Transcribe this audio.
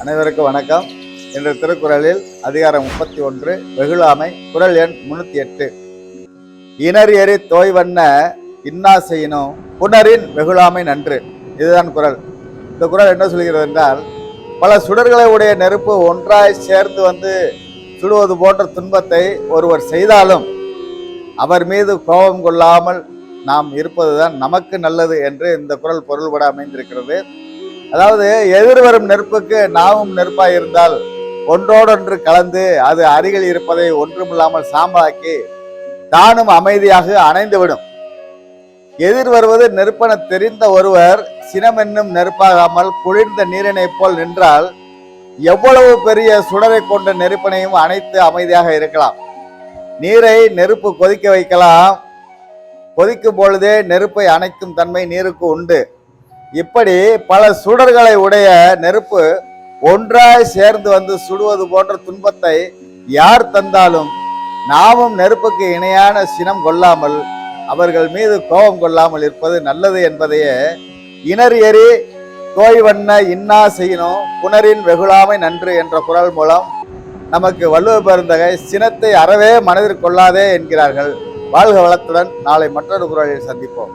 அனைவருக்கும் வணக்கம். என்ற திருக்குறளில் அதிகாரம் முப்பத்தி ஒன்று வெகுளாமை குறள் எண் முன்னூத்தி எட்டு. இனர் எரி தோய்வண்ண இன்னா செய்யணும் புனரின் வெகுளாமை நன்று. இதுதான் குரல். இந்த குறள் என்ன சொல்கிறது என்றால் பல சுடர்களை உடைய நெருப்பு ஒன்றாய் சேர்ந்து வந்து சுடுவது போன்ற துன்பத்தை ஒருவர் செய்தாலும் அவர் மீது கோபம் கொள்ளாமல் நாம் இருப்பதுதான் நமக்கு நல்லது என்று இந்த குரல் பொருள்பட அமைந்திருக்கிறது. அதாவது எதிர்வரும் நெருப்புக்கு நாமும் நெருப்பாய் இருந்தால் ஒன்றோடொன்று கலந்து அது அருகில் இருப்பதை ஒன்றுமில்லாமல் சாம்பலாக்கி தானும் அமைதியாக அணைந்துவிடும். எதிர் வருவது நெருப்பென தெரிந்த ஒருவர் சினமென்னும் நெருப்பாகாமல் குளிர்ந்த நீரினைப் போல் நின்றால் எவ்வளவு பெரிய சுடரை கொண்ட நெருப்பினையும் அணைத்து அமைதியாக இருக்கலாம். நீரை நெருப்பு கொதிக்க வைக்கலாம். கொதிக்கும் பொழுதே நெருப்பை அணைக்கும் தன்மை நீருக்கு உண்டு. இப்படி பல சுடர்களை உடைய நெருப்பு ஒன்றாய் சேர்ந்து வந்து சுடுவது போன்ற துன்பத்தை யார் தந்தாலும் நாமும் நெருப்புக்கு இணையான சினம் கொள்ளாமல் அவர்கள் மீது கோபம் கொள்ளாமல் இருப்பது நல்லது என்பதையே இனர் எரி தோய்வண்ண இன்னா செய்யணும் புனரின் வெகுளாமை நன்று என்ற குரல் மூலம் நமக்கு வள்ளுவ பெருந்தகை சினத்தை அறவே மனதில் கொள்ளாதே என்கிறார்கள். வாழ்க வளத்துடன் நாளை மற்றொரு குரலில் சந்திப்போம்.